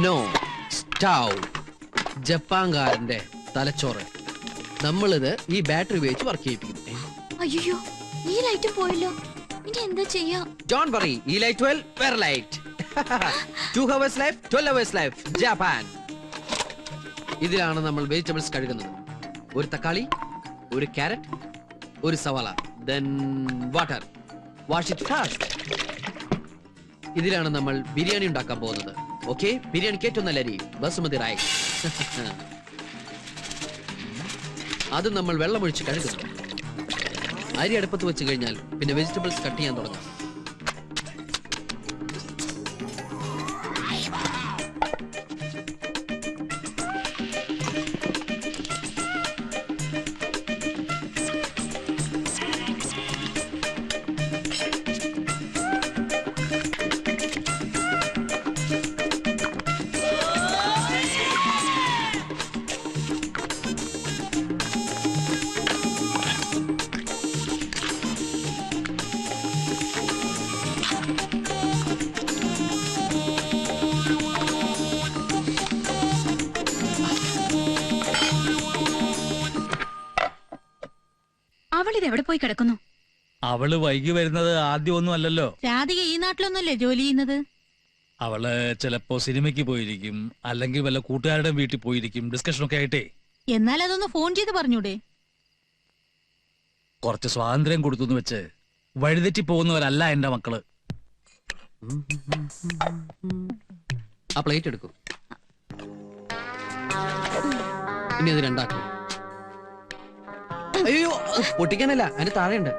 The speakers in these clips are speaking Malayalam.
നോ സ്റ്റൗ ജപ്പാൻകാരന്റെ തലച്ചോറ്. നമ്മളിത് ഈ ബാറ്ററി ഉപയോഗിച്ച് വർക്ക് ചെയ്യിപ്പിക്കുന്നു. അയ്യോ ഈ ലൈറ്റ് പോയല്ലോ. ഇനി എന്താ ചെയ്യാ? ഡോൺ വറി ഈ ലൈറ്റ് വെൽ വേറെ light two hours life twelve hours life Japan ഇതിലാണ് നമ്മൾ വെജിറ്റബിൾസ് കഴുകുന്നത്. ഒരു തക്കാളി ഒരു കാരറ്റ് ഒരു സവാള. Then water wash it fast ഇതിലാണ് നമ്മൾ ബിരിയാണി ഉണ്ടാക്കാൻ പോകുന്നത്. ഓക്കെ ബിരിയാണി ഏറ്റവും നല്ല അരി. ബസുമതി റായ്. അത് നമ്മൾ വെള്ളമൊഴിച്ച് കഴുകുന്നു. അരി അടുപ്പത്ത് വെച്ച് കഴിഞ്ഞാൽ പിന്നെ വെജിറ്റബിൾസ് കട്ട് ചെയ്യാൻ തുടങ്ങാം. അവൾ ഇത് എവിടെ പോയി കിടക്കുന്നു? അവൾ വൈകി വരുന്നത് ആദ്യം ഒന്നും അല്ലല്ലോ രാധിക ഈ നാട്ടിലൊന്നുമല്ലേ ജോലി ചെയ്യുന്നത്? അവൾ ചിലപ്പോ സിനിമയ്ക്ക് പോയിരിക്കും അല്ലെങ്കിൽ വല്ല കൂട്ടുകാരുടെ വീട്ടിൽ പോയിരിക്കും. ഡിസ്കഷൻ ഒക്കെ ആയിട്ടേ. എന്നാൽ അതൊന്ന് ഫോൺ ചെയ്ത് പറഞ്ഞൂടെ? കുറച്ച് സ്വാതന്ത്ര്യം കൊടുത്തു വെച്ച് വഴിതെറ്റി പോകുന്നവരല്ല എന്റെ മക്കൾ. ആ പ്ലേറ്റ് എടുക്കും. ഇനി അത് രണ്ടാക്കും. അയ്യോ പൊട്ടിക്കാനല്ല അതിന് താഴെയുണ്ട്.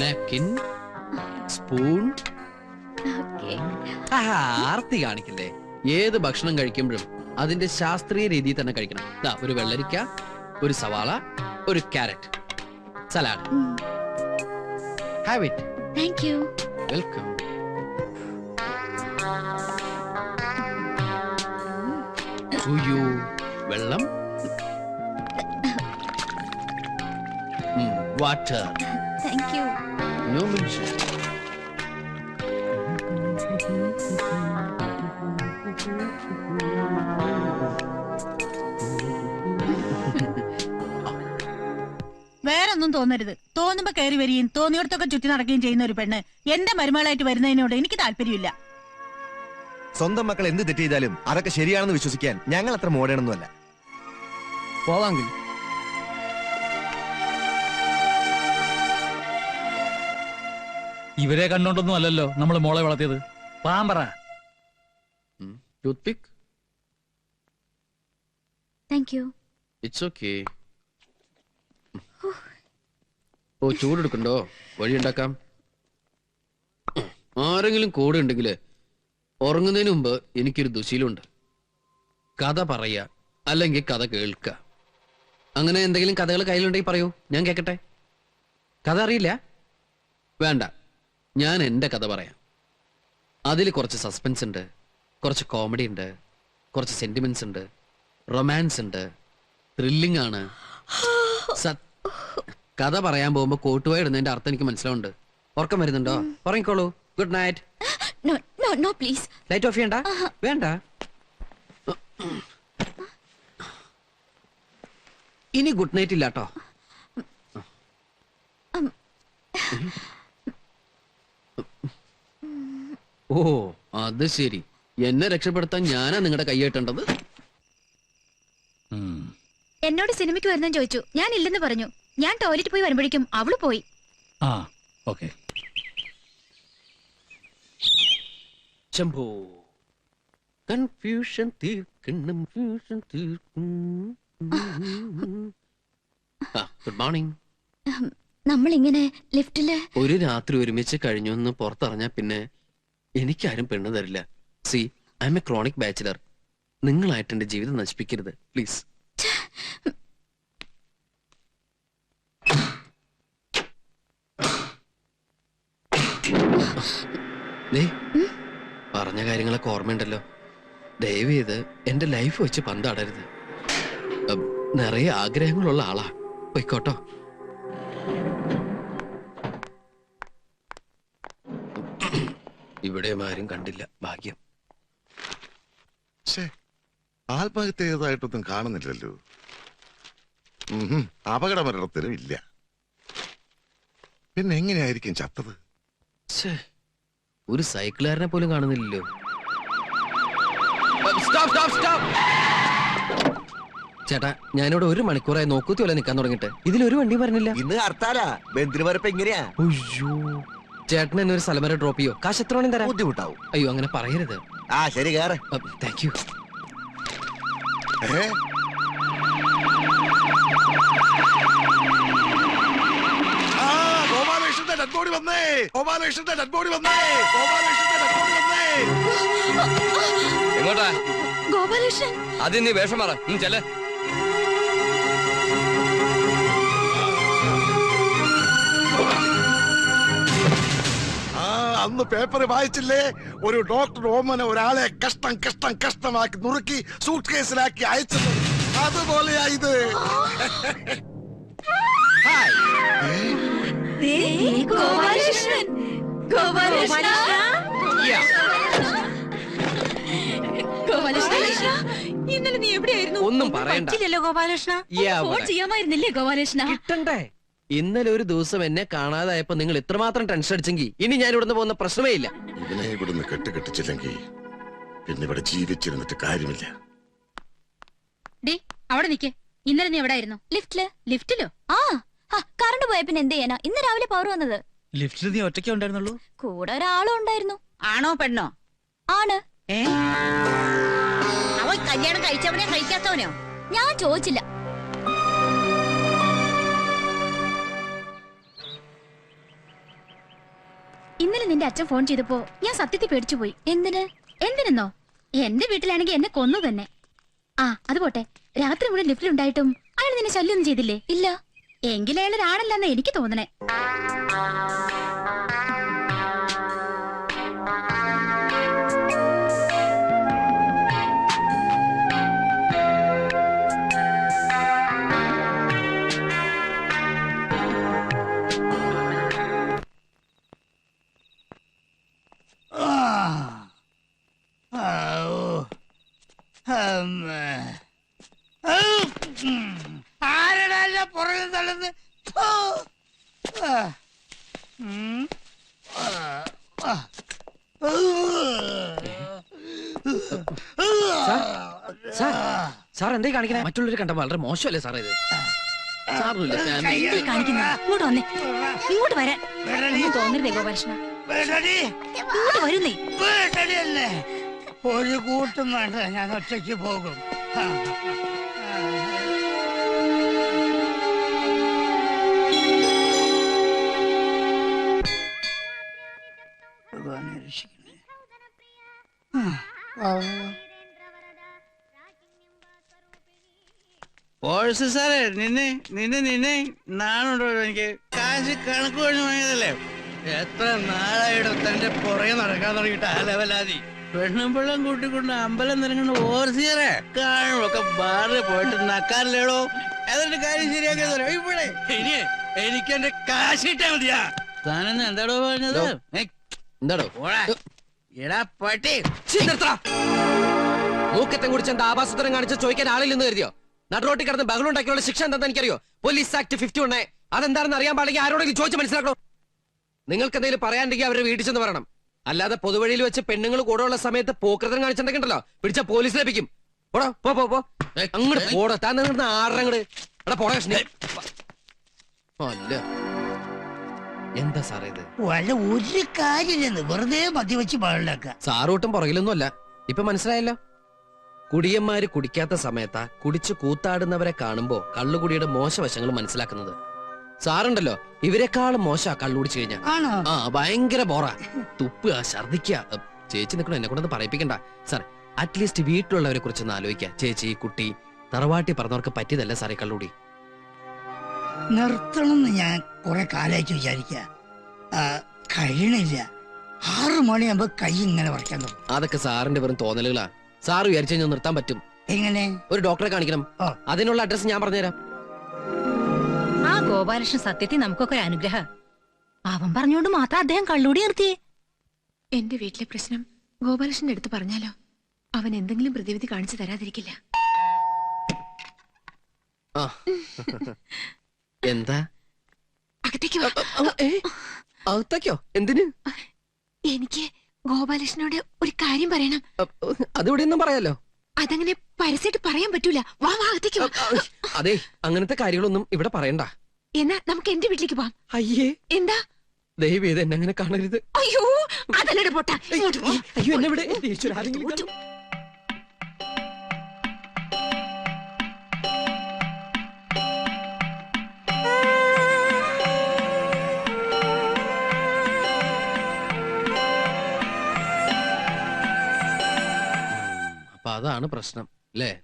നാപ്കിൻ സ്പൂൺ ആർത്തി കാണിക്കില്ലേ? ഏത് ഭക്ഷണം കഴിക്കുമ്പോഴും അതിന്റെ ശാസ്ത്രീയ രീതിയിൽ തന്നെ കഴിക്കണം. ദാ ഒരു വെള്ളരിക്ക ഒരു സവാള ഒരു carrot salad. Have it thank you welcome ഉയ്യോ വെള്ളം. Water thank you no mention വേറൊന്നും തോന്നരുത്. തോന്നുമ്പോ കയറി വരികയും തോന്നിയോടത്തൊക്കെ ചുറ്റി നടക്കുകയും ചെയ്യുന്ന ഒരു പെണ്ണ് എന്റെ മരുമകളായിട്ട് വരുന്നതിനോട് എനിക്ക് താല്പര്യമില്ല. സ്വന്തം മക്കൾ എന്ത് തെറ്റ് ചെയ്താലും അതൊക്കെ ശരിയാണെന്ന് വിശ്വസിക്കാൻ ഞങ്ങൾ അത്ര മോഡേണൊന്നുമല്ല. പോവാങ്കിൽ. ഇവരെ കണ്ടോണ്ടൊന്നും അല്ലല്ലോ നമ്മൾ മോളെ വളർത്തിയത്. Pampara. Toothpick thank you it's okay oh ചൂടെടുക്കണ്ടോ? വഴിയുണ്ടാക്കാം. ആരെങ്കിലും കൂടെ ഉണ്ടെങ്കിൽ ഉറങ്ങുന്നതിന് മുമ്പ് എനിക്കൊരു ദുശീലുണ്ട് കഥ പറയുക അല്ലെങ്കിൽ കഥ കേൾക്കുക. അങ്ങനെ എന്തെങ്കിലും കഥകൾ കയ്യിലുണ്ടെങ്കിൽ പറയൂ. ഞാൻ കേൾക്കട്ടെ കഥ അറിയില്ല? വേണ്ട. ഞാൻ എന്റെ കഥ പറയാം. അതിൽ കുറച്ച് സസ്പെൻസ് ഉണ്ട്. കുറച്ച് കോമഡി ഉണ്ട്. കുറച്ച് സെന്റിമെന്റ്സ് ഉണ്ട്. റൊമാൻസ് ഉണ്ട്. ത്രില്ലിംഗ് ആണ്. സത്- കഥ പറയാൻ പോകുമ്പോ കോട്ടുപോയി ഇടുന്നതിന്റെ അർത്ഥം എനിക്ക് മനസ്സിലുണ്ട് ഉറക്കം വരുന്നുണ്ടോ? ഉറങ്ങിക്കോളൂ. Good night no no no please light off ചെയ്യണ്ട? വേണ്ട. ഇനി ഗുഡ് നൈറ്റ് ഇല്ല കേട്ടോ ഓ അത് ശരി. എന്നെ രക്ഷപ്പെടുത്താൻ ഞാനാ നിങ്ങളുടെ കൈയേട്ടേണ്ടത്. എന്നോട് സിനിമയ്ക്ക് വരുന്ന ചോദിച്ചു. ഞാൻ ഇല്ലെന്ന് പറഞ്ഞു. ഞാൻ ടോയ്ലറ്റ് പോയി വരുമ്പോഴേക്കും അവൾ പോയി. ആ ഓക്കെ. ശംഭോ കൺഫ്യൂഷൻ തീർക്കണം ഫ്യൂഷൻ തീർക്കും. ഗുഡ് മോർണിംഗ് നമ്മൾ ഇങ്ങനെ ലിഫ്റ്റിൽ ഒരു രാത്രി ഒരുമിച്ച് കഴിഞ്ഞു എന്ന് പുറത്തറിഞ്ഞാ പിന്നെ എനിക്കാരും പെണ്ണ് തരില്ല. C I M A chronic bachelor നിങ്ങളായിട്ട് എന്റെ ജീവിതം നശിപ്പിക്കരുത് പ്ലീസ് ദേ, പറഞ്ഞ കാര്യങ്ങളൊക്കെ ഓർമ്മയുണ്ടല്ലോ. ദയവ് ചെയ്ത് എന്റെ ലൈഫ് വെച്ച് പന്താടരുത്. നിറയെ ആഗ്രഹങ്ങളുള്ള ആളാ. പൊയ്ക്കോട്ടോ. ഇവിടെ ആരും കണ്ടില്ല ഭാഗ്യം. ആത്മഹത്യതായിട്ടൊന്നും കാണുന്നില്ലല്ലോ. അപകടമരണത്തിനും ഇല്ല. പിന്നെ എങ്ങനെയായിരിക്കും ചത്തത്? ഒരു സൈക്കിളുകാരനെ പോലും കാണുന്നില്ലല്ലോ. ചേട്ടാ ഞാനിവിടെ ഒരു മണിക്കൂറായി നോക്കൂത്തി പോലെ നിക്കാൻ തുടങ്ങിട്ട് ഇതിലൊരു വണ്ടി പറഞ്ഞില്ല. ഇന്ന് ഹർത്താലാ. വരപ്പ് എങ്ങനെയാ? അയ്യോ. ചേട്ടൻ എന്നെ ഒരു സ്ഥലം വരെ ഡ്രോപ്പ് ചെയ്യോ? കാശ് എത്ര തരാം. ബുദ്ധിമുട്ടാവും. അയ്യോ അങ്ങനെ പറയരുത്. ആ ശരി കേറ്. താങ്ക് യു ആ, ഗോപാലകൃഷ്ണന്റെ ഡെഡ് ബോഡി വന്നേ. ഗോപാലകൃഷ്ണന്റെ ഡെഡ് ബോഡി വന്നേ. ഗോപാലകൃഷ്ണന്റെ ഡെഡ് ബോഡി വന്നേ. എങ്ങോട്ടാ? ഗോപാലകൃഷ്ണൻ. ആദ്യം നീ വേഷം മാറ. ചെല്ലേ. ആ അന്ന് പേപ്പർ വായിച്ചില്ലേ? ഒരു ഡോക്ടർ ഓമന ഒരാളെ കഷ്ടം കഷ്ടം കഷ്ടമാക്കി നുറുക്കി സൂട്ട് കേസിലാക്കി അയച്ചത്. അതുപോലെയായി ഇത്. ഗോപാലകൃഷ്ണൻ. ഗോപാലകൃഷ്ണ. ഗോപാലകൃഷ്ണ ഇന്നലെ നീ എവിടെയായിരുന്നു? ഒന്നും പറയണ്ട. പറ്റില്ലല്ലോ ഗോപാലകൃഷ്ണ. ഫോൺ ചെയ്യാമായിരുന്നില്ലേ ഗോപാലകൃഷ്ണ? കിട്ടണ്ടേ? ഇന്നലെ ഒരു ദിവസം എന്നെ കാണാതായപ്പോ നിങ്ങൾ ഇത്രമാത്രം ടെൻഷൻ അടിച്ചെങ്കിൽ ഇനി ഞാൻ ഇവിടുന്ന് പോകുന്ന പ്രശ്നമേ ഇല്ല. ഇവനെ ഇവിടുന്ന് കെട്ടുകെട്ടിച്ചില്ലെങ്കിൽ പിന്നെ ഇവിടെ ജീവിച്ചിരുന്നിട്ട് കാര്യമില്ല. ഡേ അവിടെ നിക്കേ. ഇന്നലെ നീ എവിടെയായിരുന്നു ലിഫ്റ്റിൽ ലിഫ്റ്റിലോ ആ കറണ്ട് പോയ പിന്നെ എന്ത് ചെയ്യാനാ? ഇന്ന് രാവിലെ പവർ വന്നത്. ലിഫ്റ്റിൽ നീ ഒറ്റയ്ക്ക് ഉണ്ടായിരുന്നുള്ളൂ? കൂടെ ഒരാളും ഉണ്ടായിരുന്നു. ആണോ പെണ്ണോ? ആണ്. ഏ? അവൻ കല്യാണം കഴിച്ചവനെ കഴിക്കാത്തവനോ? ഞാൻ ചോദിച്ചില്ല. ഇന്നലെ നിന്റെ അച്ഛൻ ഫോൺ ചെയ്തപ്പോ ഞാൻ സത്യത്തിൽ പേടിച്ചു പോയി. എന്തിന്? എന്തിനെന്നോ? എന്റെ വീട്ടിലാണെങ്കിൽ എന്നെ കൊന്നു തന്നെ. ആ അത് പോട്ടെ. രാത്രി മുഴുവൻ ലിഫ്റ്റിലുണ്ടായിട്ടും അയാൾ നിന്നെ ശല്യൊന്നും ചെയ്തില്ലേ? ഇല്ല. എങ്കിലും എനിക്ക് തോന്നണേ. സാർ സാർ എന്തേ കാണിക്കണേ? മറ്റുള്ളവർ കണ്ട വളരെ മോശമല്ലേ സാർ ഇത്? സാറിനില്ല ഫാമിലി കാണിക്കുന്ന. ഇങ്ങോട്ട് വന്നേ. ഇങ്ങോട്ട് വരാൻ. ഒന്നും തോന്നരുതേ ഗോപാലകൃഷ്ണ. ഇങ്ങോട്ട് വരുന്നേ. ഒരു കൂട്ടും വേണ്ട. ഞാൻ ഒറ്റയ്ക്ക് പോകും. ഭഗവാനെ രക്ഷിക്കണേ. ആ. പോഴ്സ് സാറേ നിന്നെ നിന്നെ നിന്നെ നാണുണ്ടോ എനിക്ക്? കാശ് കണക്ക് കഴിഞ്ഞ് വാങ്ങിയതല്ലേ? എത്ര നാളായിട്ട് തന്റെ പുറകെ നടക്കാൻ തുടങ്ങിയിട്ട് ആ ലെവലാതി പെണ്ണും പിള്ളം കൂട്ടിക്കൊണ്ട് അമ്പലം നിറങ്ങുന്ന ഓർസിയറെ കാണുമൊക്കെ ബാറിൽ പോയിട്ട് നക്കാറില്ലേടോ? എന്നിട്ട് കാര്യം ശരിയാക്കിയതല്ലോ ഇവിടെ ഇനി എനിക്ക് എന്റെ കാശ് കിട്ടാ മതിയാ. താനെന്ന് എന്താടോ പറഞ്ഞത്? എന്താടോ? ഓടാ എടാ പട്ടി. മൂക്കത്തെ കുടിച്ച് എന്താ ആഭാസത്തരം കാണിച്ച് ചോദിക്കാൻ ആളില്ലെന്ന് കരുതിയോ? നടുറോട്ടിൽ കിടന്ന് ബഹളുണ്ടാക്കിയുള്ള ശിക്ഷ എന്താണെന്ന് എനിക്കറിയോ? പോലീസ് ആക്ട് ഫിഫ്റ്റി ഉണ്ടേ അതെന്താണെന്ന് അറിയാൻ പാടില്ലെങ്കിൽ ആരോടെങ്കിലും ചോദിച്ച് മനസ്സിലാക്കണോ? നിങ്ങൾക്ക് എന്തെങ്കിലും പറയാണ്ടെങ്കിൽ അവരെ വീട്ടിൽ ചെന്ന് പറയണം. അല്ലാതെ പൊതുവഴിയിൽ വെച്ച് പെണ്ണുങ്ങൾ കൂടെ ഉള്ള സമയത്ത് പോക്കൃതം കാണിച്ചിട്ടുണ്ടെങ്കിണ്ടല്ലോ പിടിച്ച പോലീസ് ലഭിക്കും. പോടോ പോ പോ പോ. അങ്ങോട്ട് പോടോ. താൻ നിന്ന് ആറങ്ങട് എടാ പോടാ കൃഷ്ണ. അല്ല. എന്താ സാറേ ഇത്? വല്ല ഒരു കാര്യമില്ലെന്ന്. വെറുതെ മദ്യവെച്ച് പാടില്ലാക്ക സാറൂട്ടും പുറകിലൊന്നും അല്ല ഇപ്പൊ മനസ്സിലായല്ലോ. കുടിയന്മാര് കുടിക്കാത്ത സമയത്താ കുടിച്ചു കൂത്താടുന്നവരെ കാണുമ്പോ കള്ളുകുടിയുടെ മോശവശങ്ങൾ മനസ്സിലാക്കുന്നത്. സാറുണ്ടല്ലോ ഇവരെക്കാളും മോശ കള്ളുടിച്ചു കഴിഞ്ഞാ. ആ ഭയങ്കര ബോറാ. തുപ്പുക ഛർദിക്കുക ഉം, ചേച്ചി നിൽക്കണം എന്നെ കൊണ്ടൊന്ന് പറയിപ്പിക്കണ്ട. സാർ അറ്റ്ലീസ്റ്റ് വീട്ടിലുള്ളവരെ കുറിച്ചൊന്ന് ആലോചിക്ക. ചേച്ചി കുട്ടി തറവാട്ടി പറഞ്ഞവർക്ക് പറ്റിയതല്ല സാറേ കള്ളുടി നിർത്തണമെന്ന് ഞാൻ കുറെ കാലായിട്ട് വിചാരിക്ക. കഴിയണില്ല. ആറു മണിയാകുമ്പോ കൈ ഇങ്ങനെ തുടങ്ങും. അതൊക്കെ സാറിന്റെ വെറും തോന്നലുകളാ. സാറ് വിചാരിച്ചു കഴിഞ്ഞാൽ നിർത്താൻ പറ്റും. എങ്ങനെ? ഒരു ഡോക്ടറെ കാണിക്കണം. അതിനുള്ള അഡ്രസ് ഞാൻ പറഞ്ഞുതരാം. ആ ഗോപാലകൃഷ്ണൻ സത്യത്തിൽ നമുക്കൊക്കെ ഒരു അനുഗ്രഹ. അവൻ പറഞ്ഞോണ്ട് മാത്രം അദ്ദേഹം കള്ളൂടി നിർത്തിയേ. എന്റെ വീട്ടിലെ പ്രശ്നം ഗോപാലകൃഷ്ണന്റെ അടുത്ത് പറഞ്ഞാലോ? അവൻ എന്തെങ്കിലും പ്രതിവിധി കാണിച്ചു തരാതിരിക്കില്ല. എന്താ? അകത്തേക്ക് വാ. ഏ? അകത്തേക്കോ? എന്തിന്? എനിക്ക് ഗോപാലകൃഷ്ണനോട് ഒരു കാര്യം പറയണം. അതിവിടെ ഒന്നും പറയാലോ? അതങ്ങനെ പരസ്യമായിട്ട് പറയാൻ പറ്റൂല. വാ വാ അകത്തേക്ക് വാ. അതെ അങ്ങനത്തെ കാര്യങ്ങളൊന്നും ഇവിടെ പറയണ്ട. എന്നാ നമുക്ക് എന്റെ വീട്ടിലേക്ക് പോവാം. അയ്യേ. എന്താ? ദയവ് ചെയ്ത് എന്നെ അങ്ങനെ കാണരുത്. അയ്യോ അതല്ലേ പൊട്ട. അയ്യോ എന്നെ ഇവിടെ ആരെങ്കിലും അതാണ് പ്രശ്നം അല്ലേ.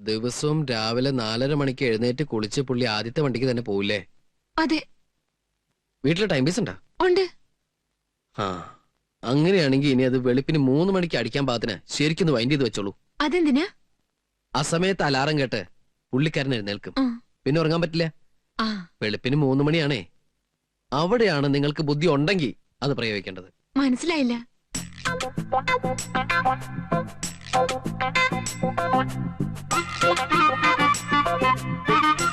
ദിവസവും രാവിലെ നാലര മണിക്ക് എഴുന്നേറ്റ് കുളിച്ച് പുള്ളി ആദ്യത്തെ വണ്ടിക്ക് തന്നെ പോവില്ലേ? അതെ. വീട്ടിലെ ടൈം പീസ് ഉണ്ടാ? ഉണ്ട്. ആ. അങ്ങനെയാണെങ്കിൽ ഇനി അത് വെളുപ്പിന് മൂന്ന് മണിക്ക് അടിക്കാൻ പാകത്തിന് ശരിക്കും വൈൻഡ് ചെയ്ത് വെച്ചോളൂ. അതെന്തിനാ? ആ സമയത്ത് അലാറം കേട്ട് പുള്ളിക്കാരൻ എഴുന്നേൽക്കും. പിന്നെ ഉറങ്ങാൻ പറ്റില്ല. വെളുപ്പിന് മൂന്ന് മണിയാണേ. അവിടെയാണ് നിങ്ങൾക്ക് ബുദ്ധി ഉണ്ടെങ്കിൽ അത് പ്രയോഗിക്കേണ്ടത്. മനസ്സിലായില്ല. Thank you.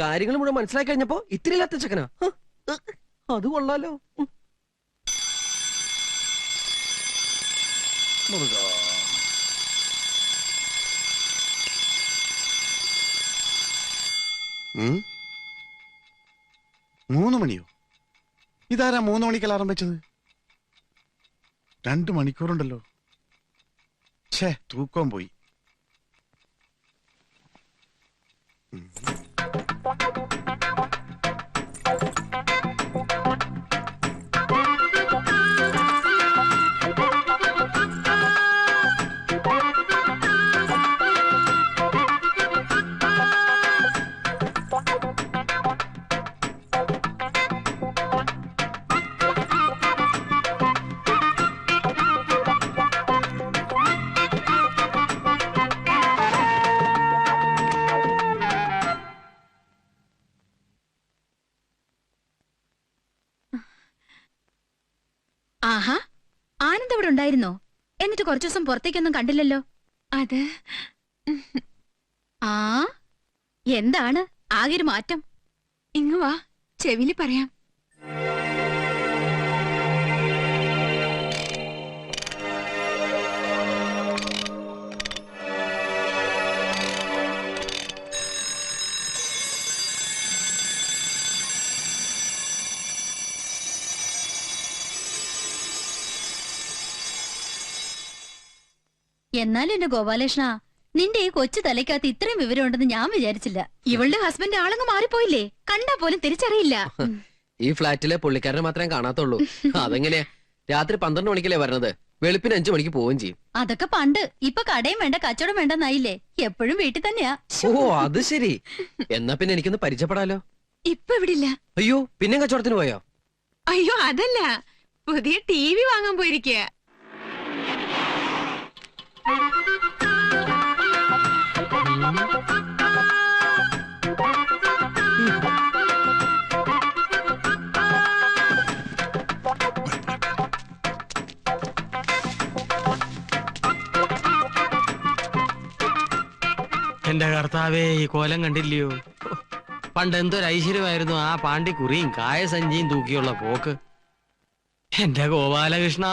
കാര്യങ്ങൾ മുഴുവൻ മനസ്സിലാക്കി കഴിഞ്ഞപ്പോ ഇത്തിരി ഇല്ലാത്ത ചെക്കനാ. അത് കൊള്ളാലോ? മൂന്ന് മണിയോ? ഇതാരാ മൂന്ന് മണിക്ക് അലാറം വെച്ചത്? രണ്ടു മണിക്കൂറുണ്ടല്ലോ. ഛേ തൂക്കം പോയി. ഉണ്ടായിരുന്നോ? എന്നിട്ട് കുറച്ചു ദിവസം പുറത്തേക്കൊന്നും കണ്ടില്ലല്ലോ. അത് ആ? എന്താണ്? ആകെ ഒരു മാറ്റം. ഇങ്ങുവാ ചെവിലി പറയാം. എന്നാലും എന്റെ ഗോപാലകൃഷ്ണ നിന്റെ ഈ കൊച്ചു തലയ്ക്കകത്ത് ഇത്രയും വിവരമുണ്ടെന്ന് ഞാൻ വിചാരിച്ചില്ല. ഇവളുടെ ഹസ്ബൻഡ് ആളങ്ങ് മാറിപ്പോയില്ലേ? കണ്ടാ പോലും തിരിച്ചറിയില്ല. ഈ ഫ്ലാറ്റിലെ പുള്ളിക്കാരനെ മാത്രമേ കാണാത്തുള്ളൂ. അതെങ്ങനെയാ രാത്രി പന്ത്രണ്ട് മണിക്കല്ലേ വരണത്? വെളുപ്പിന് അഞ്ചു മണിക്ക് പോവുകയും ചെയ്യും. അതൊക്കെ പണ്ട്. ഇപ്പൊ കടയും വേണ്ട കച്ചവടം വേണ്ടെന്നായില്ലേ? എപ്പോഴും വീട്ടിൽ തന്നെയാ. ഓ അത് ശരി. എന്നാ പിന്നെ എനിക്കൊന്ന് പരിചയപ്പെടാലോ? ഇപ്പൊ ഇവിടെ ഇല്ല അയ്യോ പിന്നെ കച്ചവടത്തിന് പോയോ? അയ്യോ അതല്ല. പുതിയ ടി വി വാങ്ങാൻ പോയിരിക്കുക എന്റെ കർത്താവേ ഈ കോലം കണ്ടില്ലയോ? പണ്ട് എന്തൊരു ഐശ്വര്യമായിരുന്നു ആ പാണ്ടിക്കുറിയും കായസഞ്ചിയും തൂക്കിയുള്ള പോക്ക്. എന്റെ ഗോപാലകൃഷ്ണ.